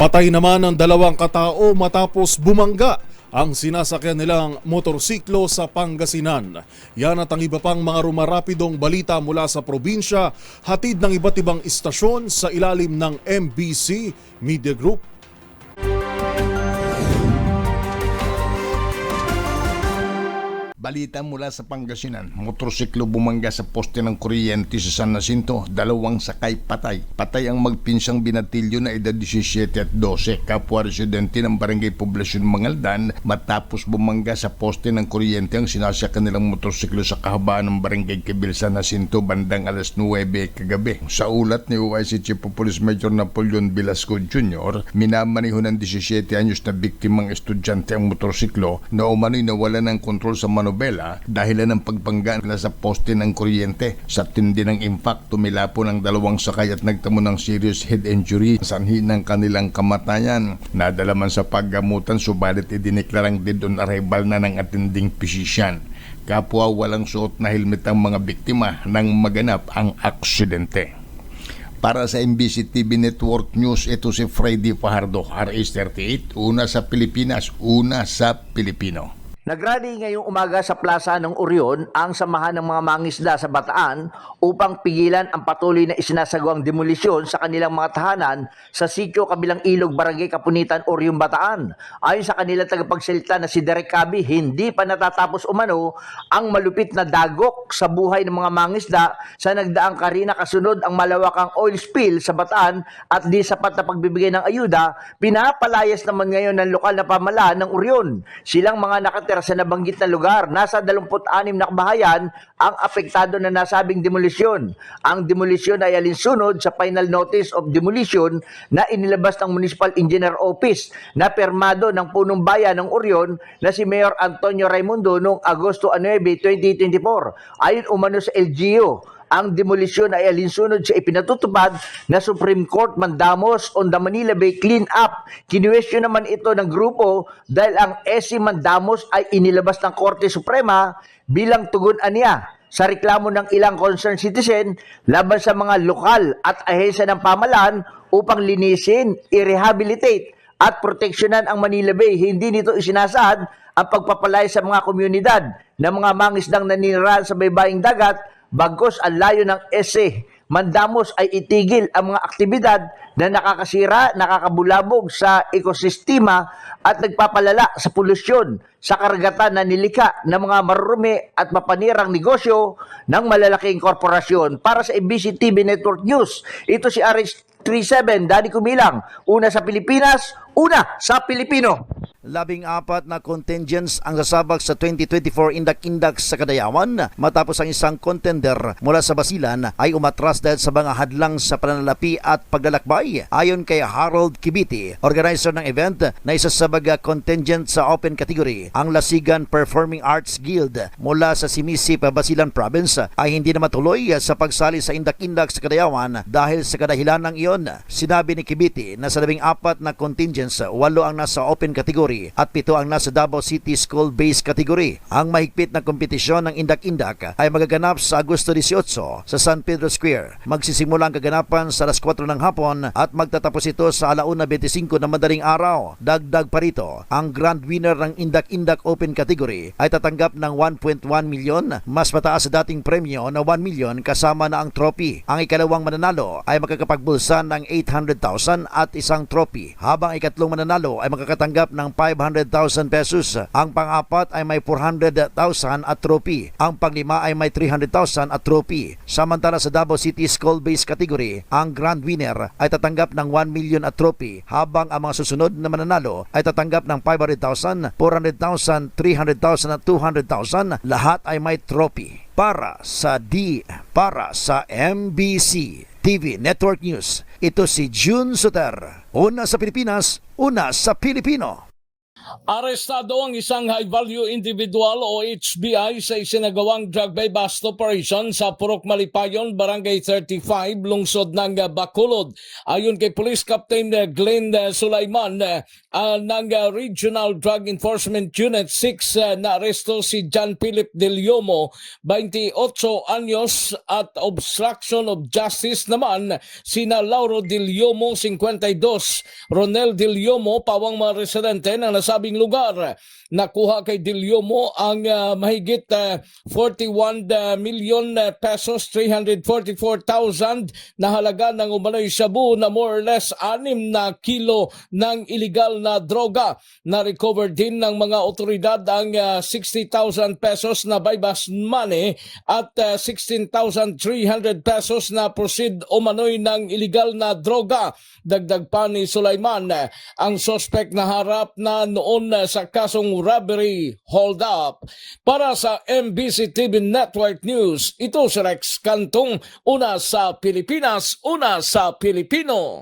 Patay naman ang dalawang katao matapos bumangga ang sinasakyan nilang motorsiklo sa Pangasinan. Yan at ang iba pang mga rumarapidong balita mula sa probinsya, hatid ng iba't ibang istasyon sa ilalim ng MBC Media Group. Balita mula sa Pangasinan, motorsiklo bumangga sa poste ng kuryente sa San Jacinto, dalawang sakay patay. Patay ang magpinsang binatilyo na edad 17 at 12, kapwa residente ng Barangay Poblasyon Mangaldan matapos bumangga sa poste ng kuryente ang sinasakyan nilang motorsiklo sa kahabaan ng Barangay Kibil San Jacinto bandang alas 9 kagabi. Sa ulat ni OIC Chief of Police Major Napoleon Velasco Jr., minamaniho ng 17 anyos na biktimang estudyante ang motorsiklo na umano'y nawala ng kontrol sa manubela dahilan ng pagbangga nila sa poste ng kuryente. Sa tindi ng impact, tumilapo ng dalawang sakay at nagtamo ng serious head injury sanhi ng kanilang kamatayan. Nadala man sa paggamutan subalit idineklarang dead on arrival na ng atending physician. Kapwa walang suot na helmet ang mga biktima nang maganap ang aksidente. Para sa MBC TV Network News, ito si Freddy Fajardo, RS38, una sa Pilipinas, una sa Pilipino. Nagrally ngayong umaga sa plaza ng Orion ang samahan ng mga mangisda sa Bataan upang pigilan ang patuloy na isinasagawang demolisyon sa kanilang mga tahanan sa sitio kabilang ilog Barangay Kapunitan, Orion, Bataan. Ayon sa kanilang tagapagsalita na si Derek Cabi, hindi pa natatapos umano ang malupit na dagok sa buhay ng mga mangisda sa nagdaang karina kasunod ang malawakang oil spill sa Bataan at di sapat na pagbibigay ng ayuda, pinapalayas naman ngayon ng lokal na pamalaan ng Orion. Silang mga nakatira sa nabanggit na lugar, nasa 26 na kabahayan ang apektado na nasabing demolisyon. Ang demolisyon ay alinsunod sa final notice of demolition na inilabas ng Municipal Engineer Office na permado ng punong bayan ng Orion na si Mayor Antonio Raimundo noong Agosto 9, 2024. Ayon umano sa LGU, ang demolisyon ay alinsunod sa ipinatutupad na Supreme Court mandamos on the Manila Bay Clean Up. Kinuwestiyon naman ito ng grupo dahil ang SC Mandamos ay inilabas ng Korte Suprema bilang tugon aniya sa reklamo ng ilang concerned citizen laban sa mga lokal at ahensya ng pamalaan upang linisin, i-rehabilitate at proteksyonan ang Manila Bay. Hindi nito isinasaad ang pagpapalay sa mga komunidad ng mga mangisdang naninirahan sa baybaying dagat Bagkos ang layo ng ese, mandamos ay itigil ang mga aktibidad na nakakasira, nakakabulabog sa ekosistema at nagpapalala sa polusyon sa karagatan na nilika ng mga marurumi at mapanirang negosyo ng malalaking korporasyon. Para sa ABC TV Network News, ito si RH37, Danny Kumilang, una sa Pilipinas, una sa Pilipino. Labing apat na contingents ang sasabak sa 2024 Indak Index sa Kadayawan matapos ang isang contender mula sa Basilan ay umatras dahil sa mga hadlang sa pananalapi at paglalakbay. Ayon kay Harold Kibiti, organizer ng event na isa contingent sa open category, ang Lasigan Performing Arts Guild mula sa Simisip, Basilan Province ay hindi na matuloy sa pagsali sa Indak Index sa Kadayawan dahil sa kadahilan ng iyon. Sinabi ni Kibiti na sa labing apat na contingents, walo ang nasa open category at pito ang nasa Davao City School-based category. Ang mahigpit na kompetisyon ng Indak-Indak ay magaganap sa Agosto 18 sa San Pedro Square. Magsisimula ang kaganapan sa alas 4 ng hapon at magtatapos ito sa alauna 25 na madaling araw. Dagdag pa rito, ang grand winner ng Indak-Indak Open category ay tatanggap ng 1.1 milyon, mas mataas sa dating premyo na 1 milyon kasama na ang trophy. Ang ikalawang mananalo ay makakapagbulsa ng 800,000 at isang trophy, habang ikatlong mananalo ay makakatanggap ng 500,000 pesos. Ang pang-apat ay may 400,000 at trophy. Ang panglima ay may 300,000 at trophy. Samantala sa Davao City School-based category, ang grand winner ay tatanggap ng 1 million at trophy, habang ang mga susunod na mananalo ay tatanggap ng 500,000, 400,000, 300,000 at 200,000. Lahat ay may trophy. Para sa D, para sa MBC TV Network News, ito si June Suter. Una sa Pilipinas, una sa Pilipino. Arestado ang isang high-value individual o HBI sa isinagawang drug by bust operation sa Purok Malipayon, Barangay 35, lungsod ng Bacolod. Ayon kay Police Captain Glenn Sulaiman uh, ng Regional Drug Enforcement Unit 6 uh, na aresto si John Philip Del Yomo, 28 anyos at obstruction of justice naman sina Lauro Del Yomo, 52, Ronel Del Yomo, pawang mga residente ng nasabing lugar. Nakuha kay Del Yomo ang ah, mahigit ah, 41 ah, million ah, pesos, 344,000 na halaga ng umano'y shabu na more or less 6 na kilo ng illegal na droga. Na-recover din ng mga otoridad ang ah, 60,000 pesos na bypass money at ah, 16,300 pesos na proceed umano'y ng illegal na droga. Dagdag pa ni Sulaiman, ang suspect na harap na noon sa kasong robbery hold up. Para sa MBC TV Network News, ito si Rex Kantong, una sa Pilipinas, una sa Pilipino.